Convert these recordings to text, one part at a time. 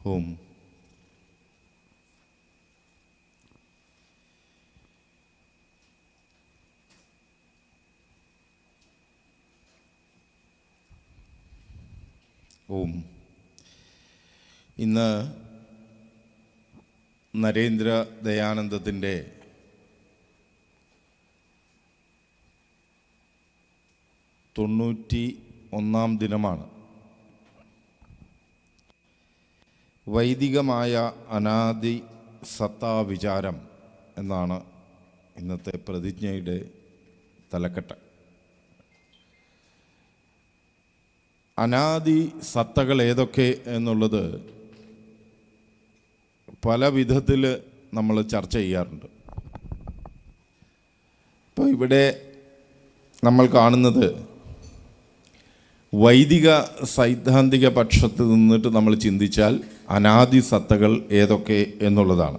ഓം ഓം ഇന്ന് നരേന്ദ്ര ദയാനന്ദത്തിന്റെ തൊണ്ണൂറ്റി ഒന്നാം ദിനമാണ്. വൈദികമായ അനാദി സത്താവിചാരം എന്നാണ് ഇന്നത്തെ പ്രതിജ്ഞയുടെ തലക്കെട്ട്. അനാദി സത്തകൾ ഏതൊക്കെ എന്നുള്ളത് പല വിധത്തിൽ നമ്മൾ ചർച്ച ചെയ്യാറുണ്ട്. ഇപ്പോൾ ഇവിടെ നമ്മൾ കാണുന്നത് വൈദിക സൈദ്ധാന്തിക പക്ഷത്ത് നിന്നിട്ട് നമ്മൾ ചിന്തിച്ചാൽ അനാദി സത്തകൾ ഏതൊക്കെ എന്നുള്ളതാണ്.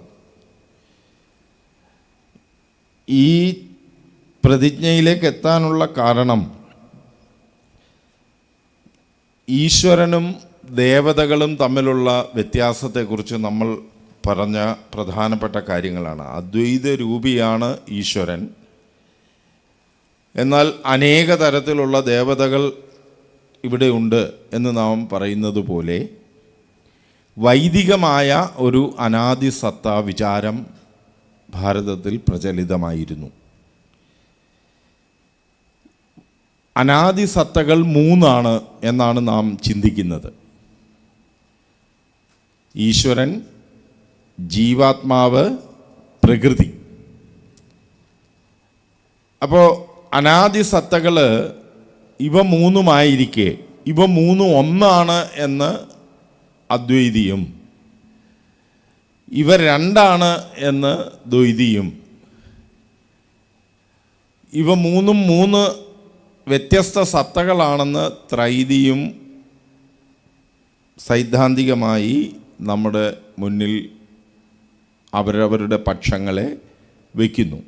ഈ പ്രതിജ്ഞയിലേക്ക് എത്താനുള്ള കാരണം ഈശ്വരനും ദേവതകളും തമ്മിലുള്ള വ്യത്യാസത്തെക്കുറിച്ച് നമ്മൾ പറഞ്ഞ പ്രധാനപ്പെട്ട കാര്യങ്ങളാണ്. അദ്വൈത രൂപിയാണ് ഈശ്വരൻ. എന്നാൽ അനേക തരത്തിലുള്ള ദേവതകൾ ഇവിടെയുണ്ട് എന്ന് നാം പറയുന്നത് പോലെ വൈദികമായ ഒരു അനാദിസത്ത വിചാരം ഭാരതത്തിൽ പ്രചലിതമായിരുന്നു. അനാദിസത്തകൾ മൂന്നാണ് എന്നാണ് നാം ചിന്തിക്കുന്നത്. ഈശ്വരൻ ജീവാത്മാവ് പ്രകൃതി. അപ്പോൾ അനാദിസത്തകൾ ഇവ മൂന്നുമായിരിക്കെ ഇവ മൂന്നും ഒന്നാണ് എന്ന് അദ്വൈതിയും. ഇവ രണ്ടാണ് എന്ന് ദ്വൈതിയും. ഇവ മൂന്നും മൂന്ന് വ്യത്യസ്ത സത്തകളാണെന്ന് ത്രൈതിയും സൈദ്ധാന്തികമായി നമ്മുടെ മുന്നിൽ അവരവരുടെ പക്ഷങ്ങളെ വയ്ക്കുന്നു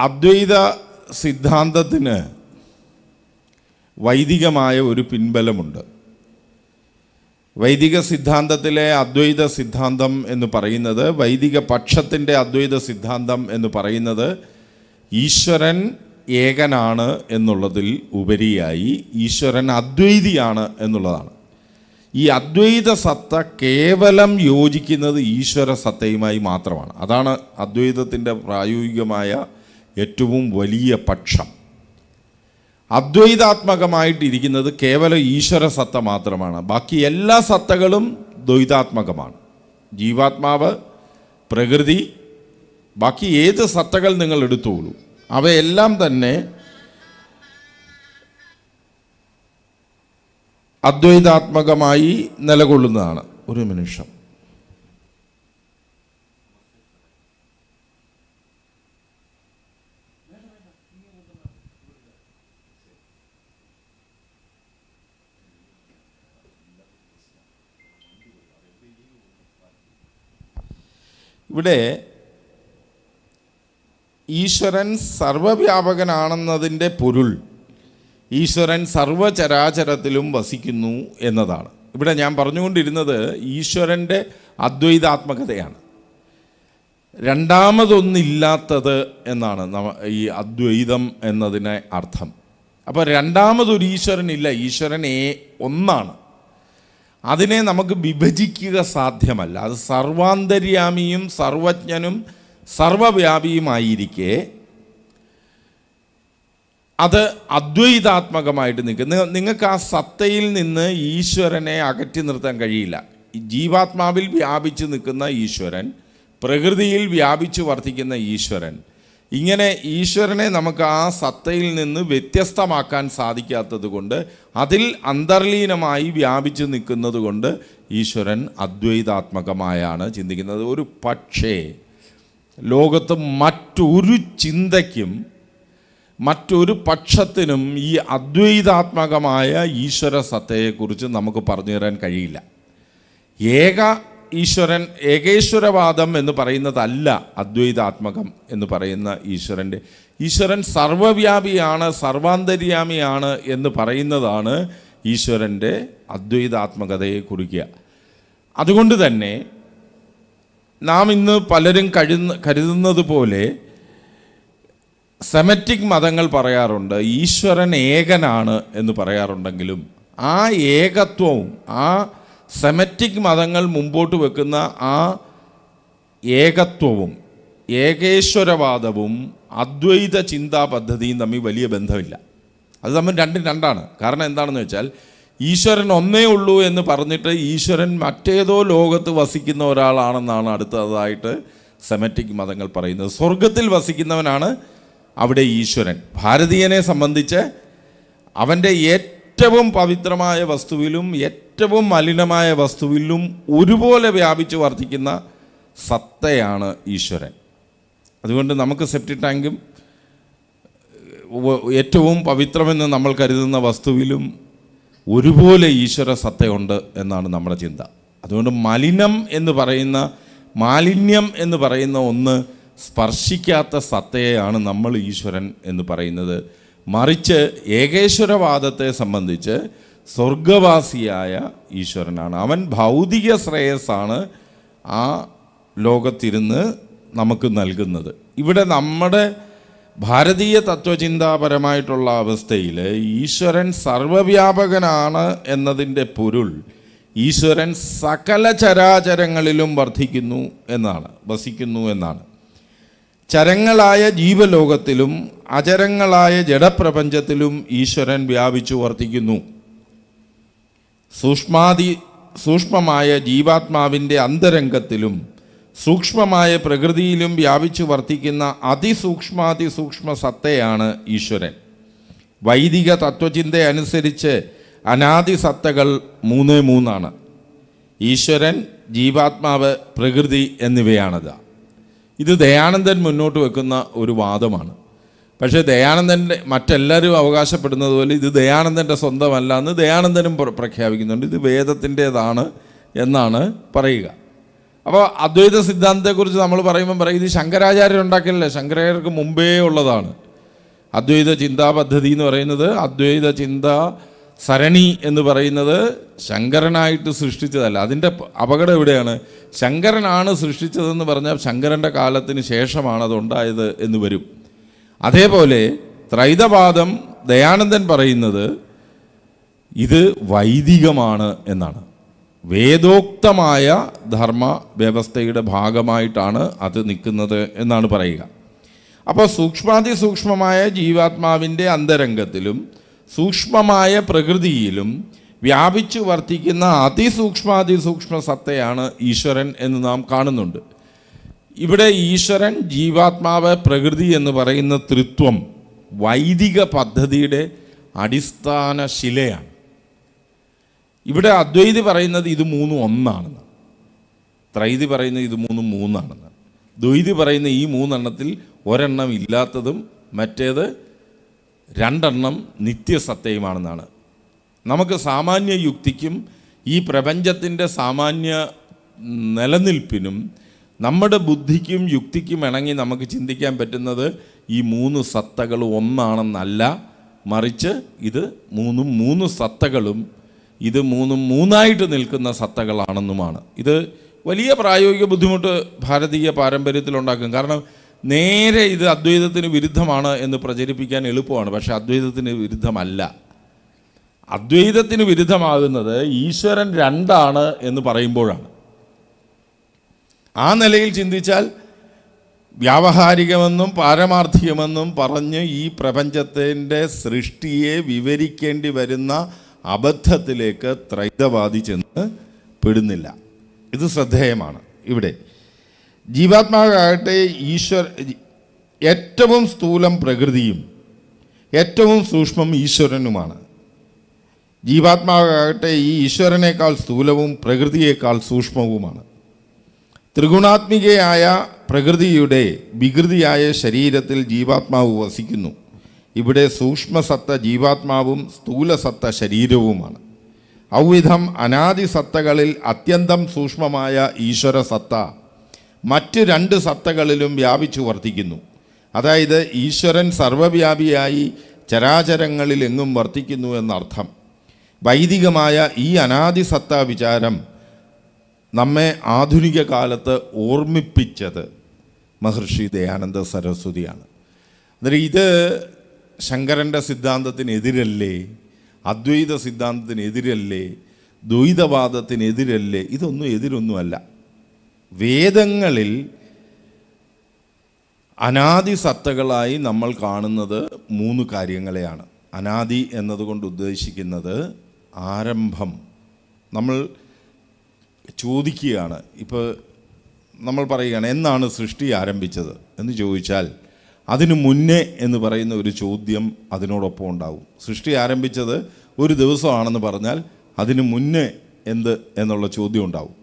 അദ്വൈത സിദ്ധാന്തത്തിന് വൈദികമായ ഒരു പിൻബലമുണ്ട്. വൈദിക സിദ്ധാന്തത്തിലെ അദ്വൈത സിദ്ധാന്തം എന്ന് പറയുന്നത് വൈദിക പക്ഷത്തിന്റെ അദ്വൈത സിദ്ധാന്തം എന്ന് പറയുന്നത് ഈശ്വരൻ ഏകനാണ് എന്നുള്ളതിൽ ഉപരിയായി ഈശ്വരൻ അദ്വൈതിയാണ് എന്നുള്ളതാണ്. ഈ അദ്വൈത സത്ത കേവലം യോജിക്കുന്നത് ഈശ്വര സത്തയുമായി മാത്രമാണ്. അതാണ് അദ്വൈതത്തിന്റെ പ്രായോഗികമായ ഏറ്റവും വലിയ പക്ഷം. അദ്വൈതാത്മകമായിട്ടിരിക്കുന്നത് കേവലം ഈശ്വര സത്ത മാത്രമാണ്. ബാക്കി എല്ലാ സത്തകളും ദ്വൈതാത്മകമാണ്. ജീവാത്മാവ് പ്രകൃതി ബാക്കി ഏത് സത്തകൾ നിങ്ങൾ എടുത്തോളൂ അവയെല്ലാം തന്നെ അദ്വൈതാത്മകമായി നിലകൊള്ളുന്നതാണ്. ഒരു നിമിഷം. ഇവിടെ ഈശ്വരൻ സർവവ്യാപകനാണെന്നതിന്റെ പൊരുൾ. ഈശ്വരൻ സർവചരാചരത്തിലും വസിക്കുന്നു എന്നതാണ്. ഇവിടെ ഞാൻ പറഞ്ഞുകൊണ്ടിരുന്നത് ഈശ്വരന്റെ അദ്വൈതാത്മകതയാണ്. രണ്ടാമതൊന്നില്ലാത്തത് എന്നാണ് നമ്മ- ഈ അദ്വൈതം എന്നതിനെ അർത്ഥം. അപ്പോൾ രണ്ടാമതൊരു ഈശ്വരനില്ല ഈശ്വരൻ ഏ ഒന്നാണ്. അതിനെ നമുക്ക് വിഭജിക്കുക സാധ്യമല്ല. അത് സർവാന്തര്യാമിയും സർവജ്ഞനും സർവവ്യാപിയുമായിരിക്കെ അത് അദ്വൈതാത്മകമായിട്ട് നിൽക്കും. നിങ്ങൾക്ക് ആ സത്തയിൽ നിന്ന് ഈശ്വരനെ അകറ്റി നിർത്താൻ കഴിയില്ല. ജീവാത്മാവിൽ വ്യാപിച്ച് നിൽക്കുന്ന ഈശ്വരൻ പ്രകൃതിയിൽ വ്യാപിച്ചു വർത്തിക്കുന്ന ഈശ്വരൻ ഇങ്ങനെ ഈശ്വരനെ നമുക്ക് ആ സത്തയിൽ നിന്ന് വ്യത്യസ്തമാക്കാൻ സാധിക്കാത്തത് കൊണ്ട് അതിൽ അന്തർലീനമായി വ്യാപിച്ച് നിൽക്കുന്നത് കൊണ്ട് ഈശ്വരൻ അദ്വൈതാത്മകമായാണ് ചിന്തിക്കുന്നത്. ഒരു പക്ഷേ ലോകത്ത് മറ്റൊരു ചിന്തയ്ക്കും മറ്റൊരു പക്ഷത്തിനും ഈ അദ്വൈതാത്മകമായ ഈശ്വര സത്തയെക്കുറിച്ച് നമുക്ക് പറഞ്ഞു തരാൻ കഴിയില്ല. ഏക ഈശ്വരൻ ഏകേശ്വരവാദം എന്ന് പറയുന്നതല്ല അദ്വൈതാത്മകം എന്ന് പറയുന്ന ഈശ്വരന്റെ ഈശ്വരൻ സർവവ്യാപിയാണ് സർവാന്തര്യാമിയാണ് എന്ന് പറയുന്നതാണ് ഈശ്വരന്റെ അദ്വൈതാത്മകതയെ കുറിക്കുക. അതുകൊണ്ട് തന്നെ നാം ഇന്ന് പലരും കഴുന്ന കരുതുന്നത് പോലെ സെമറ്റിക് മതങ്ങൾ പറയാറുണ്ട് ഈശ്വരൻ ഏകനാണ് എന്ന് പറയാറുണ്ടെങ്കിലും ആ ഏകത്വവും ആ സെമറ്റിക് മതങ്ങൾ മുമ്പോട്ട് വെക്കുന്ന ആ ഏകത്വവും ഏകേശ്വരവാദവും അദ്വൈത ചിന്താ പദ്ധതിയും തമ്മിൽ വലിയ ബന്ധമില്ല. അത് തമ്മിൽ രണ്ടും രണ്ടാണ്. കാരണം എന്താണെന്ന് വെച്ചാൽ ഈശ്വരൻ ഒന്നേ ഉള്ളൂ എന്ന് പറഞ്ഞിട്ട് ഈശ്വരൻ മറ്റേതോ ലോകത്ത് വസിക്കുന്ന ഒരാളാണെന്നാണ് അടുത്തതായിട്ട് സെമറ്റിക് മതങ്ങൾ പറയുന്നത്. സ്വർഗത്തിൽ വസിക്കുന്നവനാണ് അവിടെ ഈശ്വരൻ. ഭാരതീയനെ സംബന്ധിച്ച് അവന്റെ ഏറ്റവും പവിത്രമായ വസ്തുവിലും ഏറ്റവും മലിനമായ വസ്തുവിലും ഒരുപോലെ വ്യാപിച്ച് വർദ്ധിക്കുന്ന സത്തയാണ് ഈശ്വരൻ. അതുകൊണ്ട് നമുക്ക് സെപ്റ്റി ടാങ്കും ഏറ്റവും പവിത്രമെന്ന് നമ്മൾ കരുതുന്ന വസ്തുവിലും ഒരുപോലെ ഈശ്വര സത്തയുണ്ട് എന്നാണ് നമ്മുടെ ചിന്ത. അതുകൊണ്ട് മലിനം എന്ന് പറയുന്ന മാലിന്യം എന്ന് പറയുന്ന ഒന്ന് സ്പർശിക്കാത്ത സത്തയെയാണ് നമ്മൾ ഈശ്വരൻ എന്ന് പറയുന്നത്. മറിച്ച് ഏകേശ്വരവാദത്തെ സംബന്ധിച്ച് സ്വർഗവാസിയായ ഈശ്വരനാണ്. അവൻ ഭൗതിക ശ്രേയസ്സാണ് ആ ലോകത്തിരുന്ന് നമുക്ക് നൽകുന്നത്. ഇവിടെ നമ്മുടെ ഭാരതീയ തത്വചിന്താപരമായിട്ടുള്ള അവസ്ഥയിൽ ഈശ്വരൻ സർവവ്യാപകനാണ് എന്നതിന്റെ പൊരുൾ ഈശ്വരൻ സകല ചരാചരങ്ങളിലും വർദ്ധിക്കുന്നു എന്നാണ് വസിക്കുന്നു എന്നാണ്. ചരങ്ങളായ ജീവലോകത്തിലും അചരങ്ങളായ ജഡപ്രപഞ്ചത്തിലും ഈശ്വരൻ വ്യാപിച്ചു വർദ്ധിക്കുന്നു. സൂക്ഷ്മാതി സൂക്ഷ്മമായ ജീവാത്മാവിന്റെ അന്തരംഗത്തിലും സൂക്ഷ്മമായ പ്രകൃതിയിലും വ്യാപിച്ചു വർത്തിക്കുന്ന അതിസൂക്ഷ്മാതിസൂക്ഷ്മ സത്തയാണ് ഈശ്വരൻ. വൈദിക തത്വചിന്ത അനുസരിച്ച് അനാദി സത്തകൾ മൂന്ന് മൂന്നാണ്. ഈശ്വരൻ ജീവാത്മാവ് പ്രകൃതി എന്നിവയാണത്. ഇത് ദയാനന്ദൻ മുന്നോട്ട് വെക്കുന്ന ഒരു വാദമാണ്. പക്ഷേ ദയാനന്ദന്റെ മറ്റെല്ലാവരും അവകാശപ്പെടുന്നത് പോലെ ഇത് ദയാനന്ദന്റെ സ്വന്തമല്ല എന്ന് ദയാനന്ദനും പ്രഖ്യാപിക്കുന്നുണ്ട്. ഇത് വേദത്തിന്റേതാണ് എന്നാണ് പറയുക. അപ്പോൾ അദ്വൈത സിദ്ധാന്തത്തെക്കുറിച്ച് നമ്മൾ പറയുമ്പോൾ പറയും ഇത് ശങ്കരാചാര്യർ ഉണ്ടാക്കിയല്ലേ ശങ്കരാചാര്യർക്ക് മുമ്പേ ഉള്ളതാണ്. അദ്വൈത ചിന്താ പദ്ധതി എന്ന് പറയുന്നത് അദ്വൈത ചിന്ത സരണി എന്ന് പറയുന്നത് ശങ്കരനായിട്ട് സൃഷ്ടിച്ചതല്ല. അതിന്റെ അപകടം എവിടെയാണ്? ശങ്കരനാണ് സൃഷ്ടിച്ചതെന്ന് പറഞ്ഞാൽ ശങ്കരന്റെ കാലത്തിന് ശേഷമാണ് അതുണ്ടായത് എന്ന് വരും. അതേപോലെ ത്രൈതവാദം ദയാനന്ദൻ പറയുന്നത് ഇത് വൈദികമാണ് എന്നാണ്. വേദോക്തമായ ധർമ്മ വ്യവസ്ഥയുടെ ഭാഗമായിട്ടാണ് അത് നിൽക്കുന്നത് എന്നാണ് പറയുക. അപ്പോൾ സൂക്ഷ്മാതിസൂക്ഷ്മമായ ജീവാത്മാവിന്റെ അന്തരംഗത്തിലും സൂക്ഷ്മമായ പ്രകൃതിയിലും വ്യാപിച്ചു വർത്തിക്കുന്ന അതിസൂക്ഷ്മാതിസൂക്ഷ്മ സത്തയാണ് ഈശ്വരൻ എന്ന് നാം കാണുന്നുണ്ട്. ഇവിടെ ഈശ്വരൻ ജീവാത്മാവ് പ്രകൃതി എന്ന് പറയുന്ന തൃത്വം വൈദിക പദ്ധതിയുടെ അടിസ്ഥാന ശിലയാണ്. ഇവിടെ അദ്വൈതി പറയുന്നത് ഇത് മൂന്നും ഒന്നാണെന്ന്. ത്രൈതി പറയുന്നത് ഇത് മൂന്നും മൂന്നാണെന്ന്. ദ്വൈതി പറയുന്ന ഈ മൂന്നെണ്ണത്തിൽ ഒരെണ്ണം ഇല്ലാത്തതും മറ്റേത് രണ്ടെണ്ണം നിത്യസത്യയുമാണെന്നാണ് നമുക്ക് സാമാന്യ യുക്തിക്കും ഈ പ്രപഞ്ചത്തിന്റെ സാമാന്യ നിലനിൽപ്പിനും നമ്മുടെ ബുദ്ധിക്കും യുക്തിക്കും ഇണങ്ങി നമുക്ക് ചിന്തിക്കാൻ പറ്റുന്നത് ഈ മൂന്ന് സത്തകൾ ഒന്നാണെന്നല്ല. മറിച്ച് ഇത് മൂന്നും മൂന്ന് സത്തകളും ഇത് മൂന്നും മൂന്നായിട്ട് നിൽക്കുന്ന സത്തകളാണെന്നുമാണ്. ഇത് വലിയ പ്രായോഗിക ബുദ്ധിമുട്ട് ഭാരതീയ പാരമ്പര്യത്തിലുണ്ടാക്കും കാരണം നേരെ ഇത് അദ്വൈതത്തിന് വിരുദ്ധമാണ് എന്ന് പ്രചരിപ്പിക്കാൻ എളുപ്പമാണ്. പക്ഷേ അദ്വൈതത്തിന് വിരുദ്ധമല്ല. അദ്വൈതത്തിന് വിരുദ്ധമാകുന്നത് ഈശ്വരൻ രണ്ടാണ് എന്ന് പറയുമ്പോഴാണ്. ആ നിലയിൽ ചിന്തിച്ചാൽ വ്യാവഹാരികമെന്നും പാരമാർത്ഥികമെന്നും പറഞ്ഞ് ഈ പ്രപഞ്ചത്തിന്റെ സൃഷ്ടിയെ വിവരിക്കേണ്ടി വരുന്ന അബദ്ധത്തിലേക്ക് ത്രൈതവാദി ചെന്ന് പെടുന്നില്ല. ഇത് ശ്രദ്ധേയമാണ്. ഇവിടെ ജീവാത്മാവാകട്ടെ ഈശ്വര ഏറ്റവും സ്ഥൂലം പ്രകൃതിയും ഏറ്റവും സൂക്ഷ്മം ഈശ്വരനുമാണ്. ജീവാത്മാവാകട്ടെ ഈ ഈശ്വരനേക്കാൾ സ്ഥൂലവും പ്രകൃതിയേക്കാൾ സൂക്ഷ്മവുമാണ്. ത്രിഗുണാത്മികയായ പ്രകൃതിയുടെ വികൃതിയായ ശരീരത്തിൽ ജീവാത്മാവ് വസിക്കുന്നു. ഇവിടെ സൂക്ഷ്മസത്ത ജീവാത്മാവും സ്ഥൂലസത്ത ശരീരവുമാണ്. ഔവിധം അനാദി സത്തകളിൽ അത്യന്തം സൂക്ഷ്മമായ ഈശ്വര സത്ത മറ്റ് രണ്ട് സത്തകളിലും വ്യാപിച്ചു വർത്തിക്കുന്നു. അതായത് ഈശ്വരൻ സർവവ്യാപിയായി ചരാചരങ്ങളിൽ എങ്ങും വർത്തിക്കുന്നു എന്നർത്ഥം. വൈദികമായ ഈ അനാദിസത്ത വിചാരം നമ്മെ ആധുനിക കാലത്ത് ഓർമ്മിപ്പിച്ചത് മഹർഷി ദയാനന്ദ സരസ്വതിയാണ്. അന്നേരം ഇത് ശങ്കരന്റെ സിദ്ധാന്തത്തിനെതിരല്ലേ അദ്വൈത സിദ്ധാന്തത്തിനെതിരല്ലേ ദ്വൈതവാദത്തിനെതിരല്ലേ ഇതൊന്നും എതിരൊന്നുമല്ല. വേദങ്ങളിൽ അനാദി സത്തകളായി നമ്മൾ കാണുന്നത് മൂന്ന് കാര്യങ്ങളെയാണ്. അനാദി എന്നതുകൊണ്ട് ഉദ്ദേശിക്കുന്നത് ആരംഭം. നമ്മൾ ചോദിക്കുകയാണ്. ഇപ്പോൾ നമ്മൾ പറയുകയാണ് എന്നാണ് സൃഷ്ടി ആരംഭിച്ചത്? എന്ന് ചോദിച്ചാൽ അതിനു മുന്നേ എന്ന് പറയുന്ന ഒരു ചോദ്യം അതിനോടൊപ്പം ഉണ്ടാവും. സൃഷ്ടി ആരംഭിച്ചത് ഒരു ദിവസമാണെന്ന് പറഞ്ഞാൽ അതിനു മുന്നേ എന്ത് എന്നുള്ള ചോദ്യം ഉണ്ടാവും.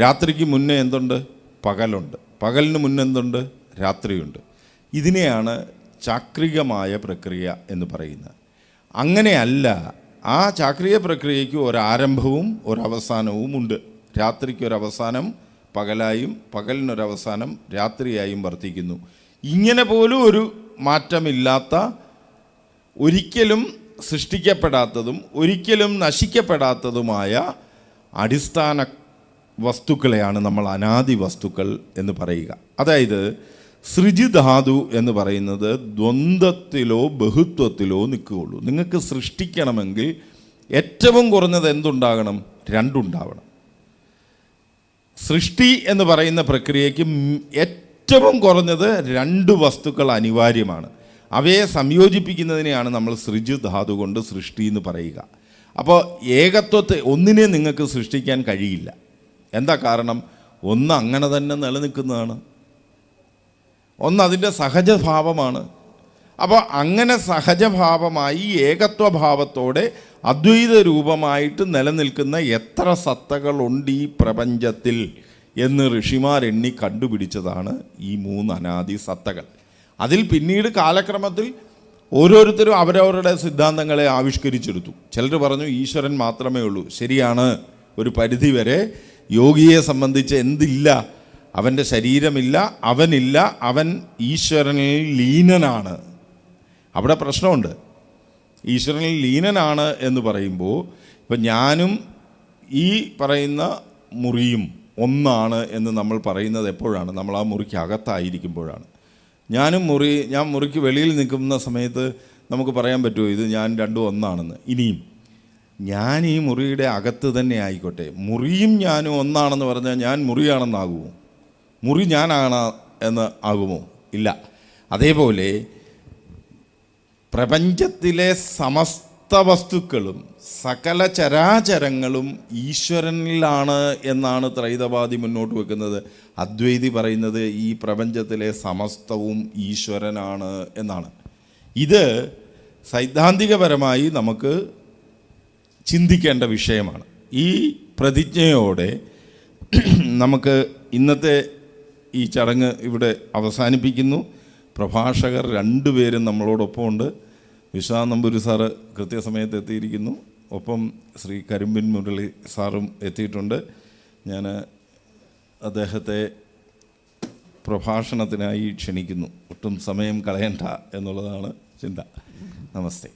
രാത്രിക്ക് മുന്നേ എന്തുണ്ട്? പകലുണ്ട്. പകലിന് മുന്നേ എന്തുണ്ട്? രാത്രിയുണ്ട്. ഇതിനെയാണ് ചാക്രികമായ പ്രക്രിയ എന്ന് പറയുന്നത്. അങ്ങനെയല്ല ആ ചാക്രിക പ്രക്രിയയ്ക്ക് ഒരാരംഭവും ഒരവസാനവും ഉണ്ട് രാത്രിക്ക് ഒരവസാനം പകലായും പകലിനൊരവസാനം രാത്രിയായും വർത്തിക്കുന്നു. ഇങ്ങനെ പോലും ഒരു മാറ്റമില്ലാത്ത ഒരിക്കലും സൃഷ്ടിക്കപ്പെടാത്തതും ഒരിക്കലും നശിക്കപ്പെടാത്തതുമായ അടിസ്ഥാന വസ്തുക്കളെയാണ് നമ്മൾ അനാദി വസ്തുക്കൾ എന്ന് പറയുക. അതായത് സൃജിധാതു എന്ന് പറയുന്നത് ദ്വന്ദ്വത്തിലോ ബഹുത്വത്തിലോ നിൽക്കുകയുള്ളൂ. നിങ്ങൾക്ക് സൃഷ്ടിക്കണമെങ്കിൽ ഏറ്റവും കുറഞ്ഞത് എന്തുണ്ടാകണം? രണ്ടുണ്ടാവണം. സൃഷ്ടി എന്ന് പറയുന്ന പ്രക്രിയയ്ക്ക് ഏറ്റവും കുറഞ്ഞത് രണ്ട് വസ്തുക്കൾ അനിവാര്യമാണ്. അവയെ സംയോജിപ്പിക്കുന്നതിനെയാണ് നമ്മൾ സൃജു ധാതു കൊണ്ട് സൃഷ്ടി എന്ന് പറയുക. അപ്പോൾ ഏകത്വത്തെ ഒന്നിനെ നിങ്ങൾക്ക് സൃഷ്ടിക്കാൻ കഴിയില്ല. എന്താ കാരണം? ഒന്ന് അങ്ങനെ തന്നെ നിലനിൽക്കുന്നതാണ്. ഒന്ന് അതിന്റെ സഹജഭാവമാണ് അപ്പോൾ അങ്ങനെ സഹജഭാവമായി ഏകത്വഭാവത്തോടെ അദ്വൈത രൂപമായിട്ട് നിലനിൽക്കുന്ന എത്ര സത്തകളുണ്ട് ഈ പ്രപഞ്ചത്തിൽ എന്ന് ഋഷിമാർ എണ്ണി കണ്ടുപിടിച്ചതാണ് ഈ മൂന്ന് അനാദി സത്തകൾ. അതിൽ പിന്നീട് കാലക്രമത്തിൽ ഓരോരുത്തരും അവരവരുടെ സിദ്ധാന്തങ്ങളെ ആവിഷ്കരിച്ചെടുത്തു. ചിലർ പറഞ്ഞു ഈശ്വരൻ മാത്രമേ ഉള്ളൂ. ശരിയാണ് ഒരു പരിധി വരെ യോഗിയെ സംബന്ധിച്ച് എന്തില്ല? അവന്റെ ശരീരമില്ല അവനില്ല അവൻ ഈശ്വരനിൽ ലീനനാണ്. അവിടെ പ്രശ്നമുണ്ട്. ഈശ്വരനിൽ ലീനനാണ് എന്ന് പറയുമ്പോൾ ഇപ്പം ഞാനും ഈ പറയുന്ന മുറിയും ഒന്നാണ് എന്ന് നമ്മൾ പറയുന്നത് എപ്പോഴാണ്? നമ്മൾ ആ മുറിക്ക് അകത്തായിരിക്കുമ്പോഴാണ് ഞാനും മുറി ഞാൻ മുറിക്ക് വെളിയിൽ നിൽക്കുന്ന സമയത്ത് നമുക്ക് പറയാൻ പറ്റുമോ? ഇത് ഞാൻ രണ്ടും ഒന്നാണെന്ന്. ഇനിയും. ഞാൻ ഈ മുറിയുടെ അകത്ത് തന്നെ ആയിക്കോട്ടെ. മുറിയും ഞാനും ഒന്നാണെന്ന് പറഞ്ഞാൽ ഞാൻ മുറിയാണെന്നാകുമോ? മുറി ഞാനാണ് എന്ന് ആകുമോ? ഇല്ല. അതേപോലെ പ്രപഞ്ചത്തിലെ സമസ്ത വസ്തുക്കളും സകല ചരാചരങ്ങളും ഈശ്വരനിലാണ് എന്നാണ് ത്രൈതവാദി മുന്നോട്ട് വെക്കുന്നത്. അദ്വൈതി പറയുന്നത് ഈ പ്രപഞ്ചത്തിലെ സമസ്തവും ഈശ്വരനാണ് എന്നാണ്. ഇത് സൈദ്ധാന്തികപരമായി നമുക്ക് ചിന്തിക്കേണ്ട വിഷയമാണ്. ഈ പ്രതിജ്ഞയോടെ നമുക്ക് ഇന്നത്തെ ഈ ചടങ്ങ് ഇവിടെ അവസാനിപ്പിക്കുന്നു. പ്രഭാഷകർ രണ്ടുപേരും നമ്മളോടൊപ്പം ഉണ്ട് വിശ്വാ നമ്പൂരി സാറ് കൃത്യസമയത്ത് എത്തിയിരിക്കുന്നു. ഒപ്പം ശ്രീ കരിമ്പിൻ മുരളി സാറും എത്തിയിട്ടുണ്ട്. ഞാൻ അദ്ദേഹത്തെ പ്രഭാഷണത്തിനായി ക്ഷണിക്കുന്നു. ഒട്ടും സമയം കളയണ്ട എന്നുള്ളതാണ് ചിന്ത. നമസ്തേ.